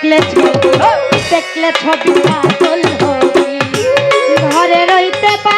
দেখলে ছবি দেখলে ছবি ঘরে রইতে পার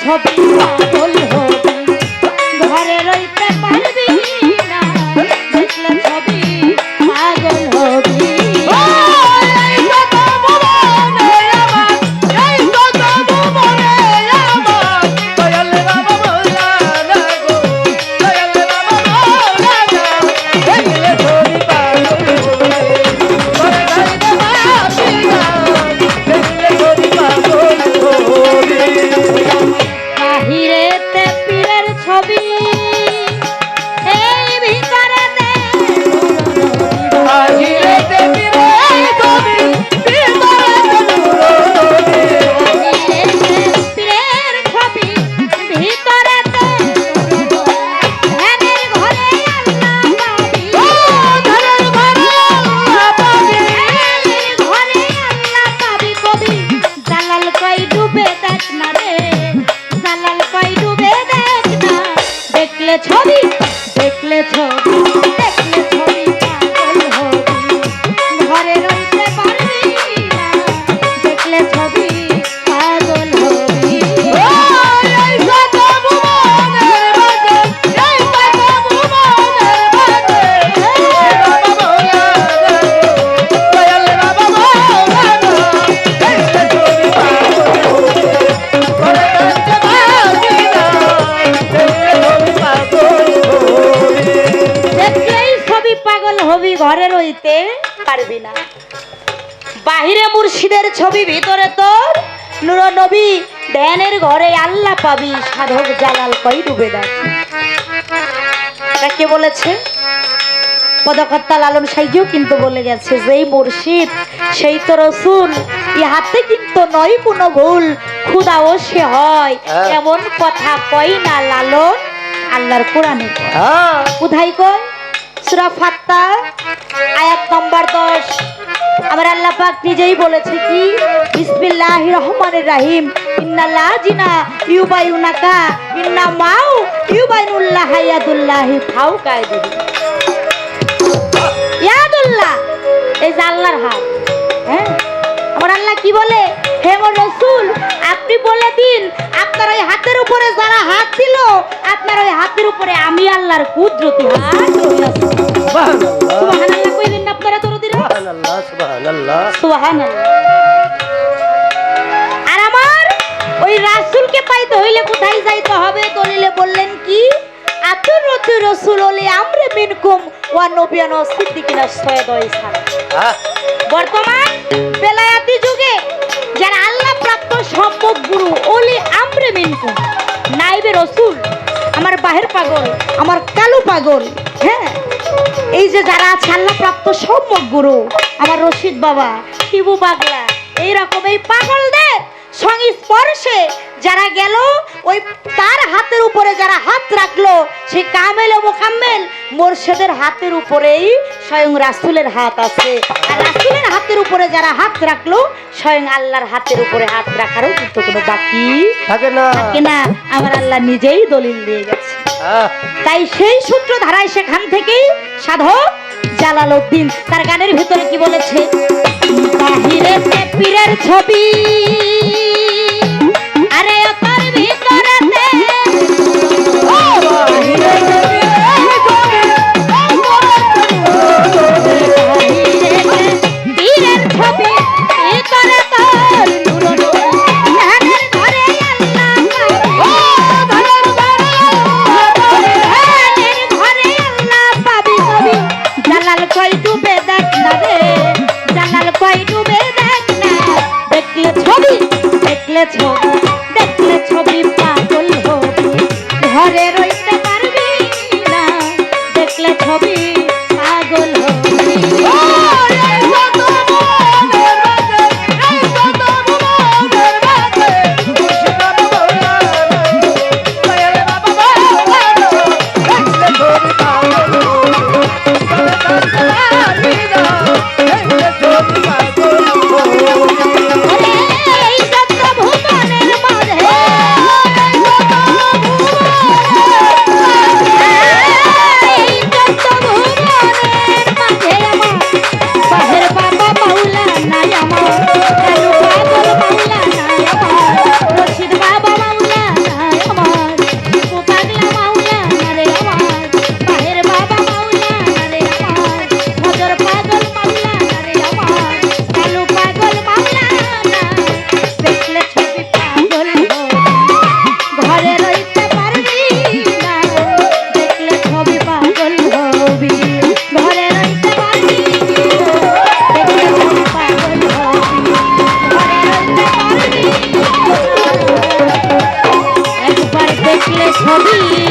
ছবি ছবি দেখলে ছবি। ঘরে রইতে পারবি না। বাহিরে মুর্শিদের ছবি ভিতরে তোর নুর নবী ধ্যানের ঘরে আল্লাহ পাবি সাধক জালাল কই ডুবে দেখ এটা কে বলেছে? পদকর্তা লালন সাইজিও কিন্তু বলে গেছে যেই মুর্শিদ সেই তো রসুল ইহাতে কিন্তু নয় কোনো ভুল খুদাও সে হয় হ্যাঁ। এমন কথা কই না লালন আল্লাহর কোরআনে। হ্যাঁ। কোথায় কয়? সূরা ফাত্তা আয়াত নম্বর 10 আমার আল্লাহ পাক নিজেই বলেছে কি? বিসমিল্লাহির রহমানির রহিম। ইন্নাল্লাহ জিনা ইউবাইউনাকা ইন্না ইউবাইনুল্লাহ ইয়াদুল্লাহি, এই যে আল্লাহর হাত হ্যাঁ? আমার আল্লাহ কি বলে? হে মোর রসুল, আপনি বলে দিন, আপনার ওই হাতের উপরে যারা হাত দিল হাতের উপরে আমি আল্লাহর কুদরতি হাত সুবহানাল্লাহ সুবহানাল্লাহ না আপনারা তোর সুবহানাল্লাহ সুবহানাল্লাহ। সুবহানাল্লাহ। আর আমার ওই রাসূলকে পাইতে হইলে কোথায় যাইতে হবে? দলিলে বললেন কি আতুর রতু রসুল ওলি আমরে মিনকুম ওয়া নবিয়ান সিদ্দিকিনা সয়দ ইসা হ্যাঁ। বর্তমান বেলায়াতি যুগে যারা আল্লাহ প্রাপ্ত সম্যক গুরু ওলি আমরে মিনকুম নাইবে রসুল আমার বাহের পাগল, আমার কালু পাগল হ্যাঁ? এই যে যারা আছে আল্লাহ প্রাপ্ত সম্যক গুরু, আমার রশিদ বাবা, শিবু পাগলা, এইরকম এই পাগলদের সংস্পর্শে যারা গেল, ওই তার হাতের উপরে যারা হাত রাখল সে কামেল ও মোকাম্মেল মোর্শেদের হাতের উপরেই স্বয়ং রাসুলের হাত আছে। আর রাসুলের হাতের উপরে যারা হাত রাখল স্বয়ং আল্লাহর হাতের উপরে হাত রাখারও কিন্তু কোনো বাকি থাকে না। থাকে না। আমার আল্লাহ নিজেই দলিল দিয়ে গেছে। তাই সেই সূত্র ধারায় সেখান থেকেই সাধক জালাল উদ্দিন তার গানের ভিতরে কি বলেছে? বাহিরে পীরের ছবি। ঘরে পারবি